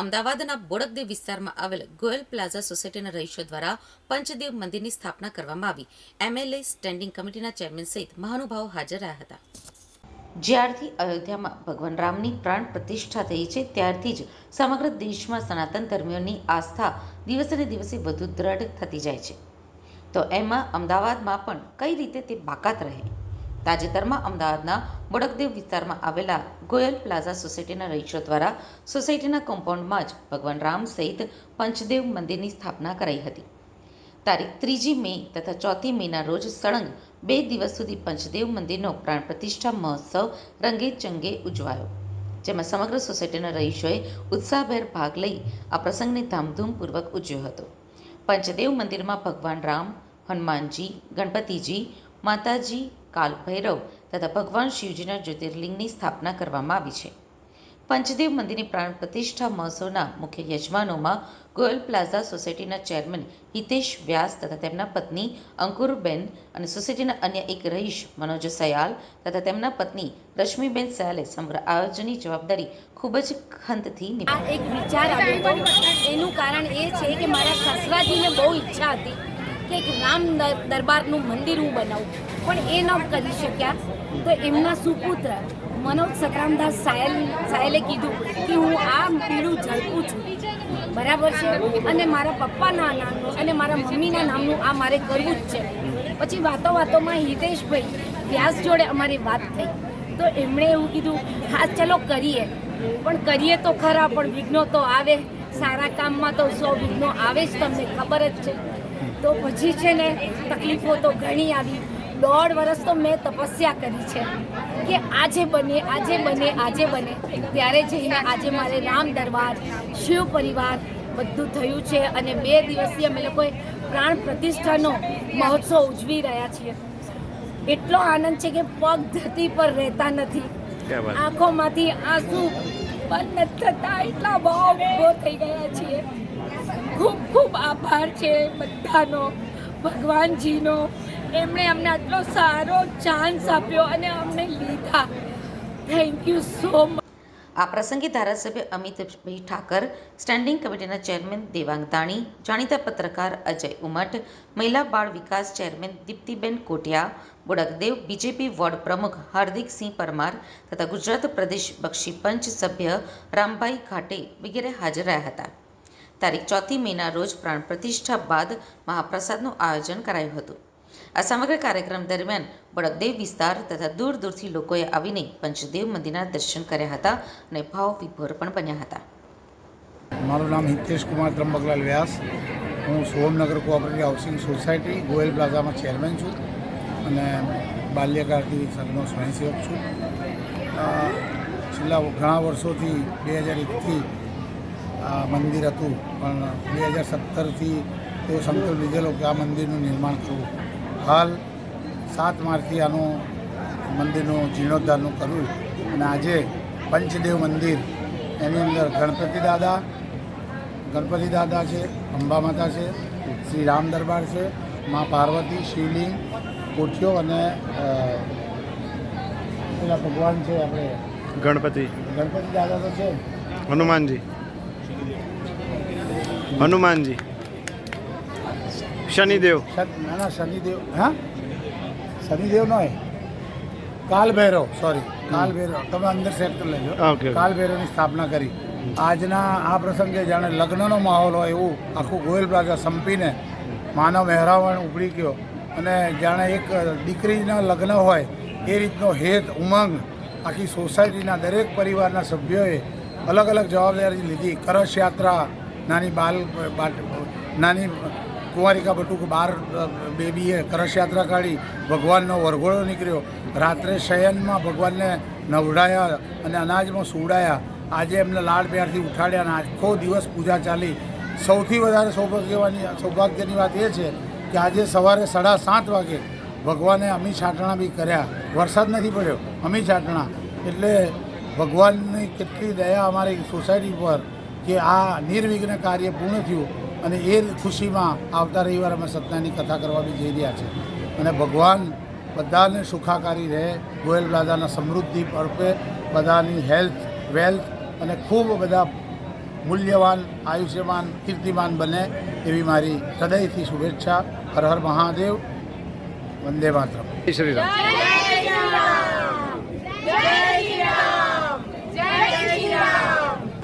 અમદાવાદના બોડકદેવ વિસ્તારમાં આવેલ ગોયલ પ્લાઝા સોસાયટીના રહીશો દ્વારા પંચદેવ મંદિરની સ્થાપના કરવામાં આવી. એમએલએ સ્ટેન્ડિંગ કમિટીના ચેરમેન સહિત મહાનુભાવો હાજર રહ્યા હતા. જ્યારથી અયોધ્યામાં ભગવાન રામની પ્રાણ પ્રતિષ્ઠા થઈ છે, ત્યારથી જ સમગ્ર દેશમાં સનાતન ધર્મીઓની આસ્થા દિવસે દિવસે વધુ દ્રઢ થતી જાય છે. તો એમાં અમદાવાદમાં પણ કઈ રીતે તે બાકાત રહે? તાજેતરમાં અમદાવાદના બોડકદેવ વિસ્તારમાં આવેલા ગોયલ પ્લાઝા સોસાયટીના રહીશો દ્વારા સોસાયટીના કમ્પાઉન્ડમાં જ ભગવાન રામ સહિત પંચદેવ મંદિરની સ્થાપના કરાઈ હતી. તારીખ ત્રીજી મે તથા ચોથી મેના રોજ સળંગ બે દિવસ સુધી પંચદેવ મંદિરનો પ્રાણ પ્રતિષ્ઠા મહોત્સવ રંગે ચંગે ઉજવાયો. જેમાં સમગ્ર સોસાયટીના રહીશોએ ઉત્સાહભેર ભાગ લઈ આ પ્રસંગને ધામધૂમપૂર્વક ઉજવ્યો હતો. પંચદેવ મંદિરમાં ભગવાન રામ, હનુમાનજી, ગણપતિજી, માતાજી કાલ ભૈરવ તથા ભગવાન શિવજીના જ્યોતિર્લિંગની સ્થાપના કરવામાં આવી છે. પંચદેવ મંદિરની પ્રાણ પ્રતિષ્ઠા મહોત્સવના મુખ્ય યજમાનોમાં ગોયલ પ્લાઝા સોસાયટીના ચેરમેન હિતેશ વ્યાસ તથા તેમના પત્ની અંકુરબેન અને સોસાયટીના અન્ય એક રહીશ મનોજ સયાલ તથા તેમના પત્ની રશ્મિબેન સયાલે સમગ્ર આયોજનની જવાબદારી ખૂબ જ ખંતથી એક વિચાર આવ્યો એનું કારણ એ છે કે મારા સસરાજીને બહુ ઈચ્છા હતી કે રામ દરબારનું મંદિર હું બનાવું. પણ એ ન કરી શક્યા. તો એમના સુપુત્ર મનોજ સકરામદાસ સાયલ, સાયલે કીધું કે હું આ પીળું ઝડપું છું. બરાબર છે? અને મારા પપ્પાના નામનું અને મારા મમ્મીના નામનું આ મારે કરવું જ છે. પછી વાતો વાતોમાં હિતેશભાઈ વ્યાસ જોડે અમારી વાત થઈ. તો એમણે એવું કીધું, હા, ચલો કરીએ. પણ કરીએ તો ખરા, પણ વિઘ્નો તો આવે. સારા કામમાં તો સો વિઘ્નો આવે જ તમને, ખબર જ છે. તો પછી છે ને તકલીફો તો ઘણી આવી. દોઢ વર્ષ તો મેં તપસ્યા કરી છે કે આજે બને આજે બને આજે બને. ત્યારે જઈને આજે મારે રામ દરબાર શિવ પરિવાર બધું થયું છે અને બે દિવસથી અમે લોકોએ પ્રાણ પ્રતિષ્ઠાનો મહોત્સવ ઉજવી રહ્યા છીએ. એટલો આનંદ છે કે પગ ધરતી પર રહેતા નથી. આંખોમાંથી આંસુ બંધ થતા એટલા બહુ ઊભો થઈ ગયા છીએ. ખૂબ ખૂબ આભાર છે બધાનો ભગવાનજીનો. એમણે અમને આટલો સારો ચાન્સ આપ્યો અને અમને લીધા. થેન્ક યુ સો મચ આ પ્રસંગે ધારાસભ્ય અમિતભાઈ ઠાકર સ્ટેન્ડિંગ કમિટીના ચેરમેન દેવાંગ દાણી જાણીતા પત્રકાર અજય ઉમટ, મહિલા બાળ વિકાસ chairman Diptiben Kotiya Bodakdev BJP ward પ્રમુખ હાર્દિકસિંહ પરમાર તથા ગુજરાત પ્રદેશ બક્ષી પંચ સભ્ય રામભાઈ ઘાટે વગેરે હાજર રહ્યા હતા. તારીખ ચોથી મેના રોજ પ્રાણ પ્રતિષ્ઠા બાદ મહાપ્રસાદનું આયોજન કરાયું હતું. આ સમગ્ર કાર્યક્રમ દરમિયાન બળકદેવ વિસ્તાર તથા દૂર દૂરથી લોકોએ આવીને પંચદેવ મંદિરના દર્શન કર્યા હતા અને ભાવ વિભોર પણ બન્યા હતા. મારું નામ હિતેશ કુમાર ત્રંબકલાલ વ્યાસ. હું Somnagar cooperative housing society Goyal પ્લાઝામાં chairman છું અને બાલ્યકાળથી સંઘનો સ્વયંસેવક છું. છેલ્લા ઘણા વર્ષોથી બે હજાર એકથી આ મંદિર હતું, પણ બે હજાર સત્તરથી તેઓ સંકલ્પ લીધેલો કે આ મંદિરનું નિર્માણ કરવું. હાલ સાત માર્ચથી આનું મંદિરનું જીર્ણોદ્ધારનું કર્યું અને આજે પંચદેવ મંદિર એની અંદર ગણપતિ દાદા ગણપતિ દાદા છે અંબા માતા છે શ્રી રામ દરબાર છે મા પાર્વતી શિવલિંગ કોઠીઓ અને પેલા ભગવાન છે આપણે. ગણપતિ. ગણપતિ દાદા તો છે. હનુમાનજી. હનુમાનજી. શનિદેવ. શન- ના ના શનિદેવ. હા? શનિદેવ નો કાલ ભૈરવ સોરી કાલ ભૈરવ તમે અંદર સેટ કરી લેજો. કાલ ભૈરવની સ્થાપના કરી. આજના આ પ્રસંગે જાણે લગ્નનો માહોલ હોય એવું આખું ગોયલ પ્લાઝા સંપીને માનવ મહેરાવણ ઉપડી ગયો. અને જાણે એક દીકરીના લગ્ન હોય એ રીતનો હેત ઉમંગ આખી સોસાયટીના દરેક પરિવારના સભ્યોએ અલગ અલગ જવાબદારી લીધી. કરશ યાત્રા નાની બાલ બાટ- નાની કુંવારિકા બટુક બાર બેબીએ કળશ યાત્રા કાઢી, ભગવાનનો વરઘોડો નીકળ્યો. રાત્રે શયનમાં ભગવાનને નવડાયા અને અનાજમાં સુવડાયા. આજે એમને લાડ પ્યારથી ઉઠાડ્યા અને આખો દિવસ પૂજા ચાલી. સૌથી વધારે સૌભાગ્યવાની, સૌભાગ્યની વાત એ છે કે આજે સવારે સાડા સાત વાગે ભગવાને અમી છાંટણા બી કર્યા. વરસાદ નથી પડ્યો અમી છાંટણા. એટલે ભગવાનની કેટલી દયા અમારી સોસાયટી પર કે આ નિર્વિઘ્ન કાર્ય પૂર્ણ થયું. અને એ ખુશીમાં આવતા રવિવારે અમે સત્યનારાયણની કથા કરવા બી જઈ રહ્યા છે. અને ભગવાન બધાને સુખાકારી રહે ગોયલ પ્લાઝાના સમૃદ્ધિ પરપે બધાની હેલ્થ વેલ્થ અને ખૂબ બધા મૂલ્યવાન આયુષ્યમાન કીર્તિમાન બને એવી મારી હૃદયથી શુભેચ્છા. હર હર મહાદેવ. વંદે માતરમ. જય શ્રી રામ.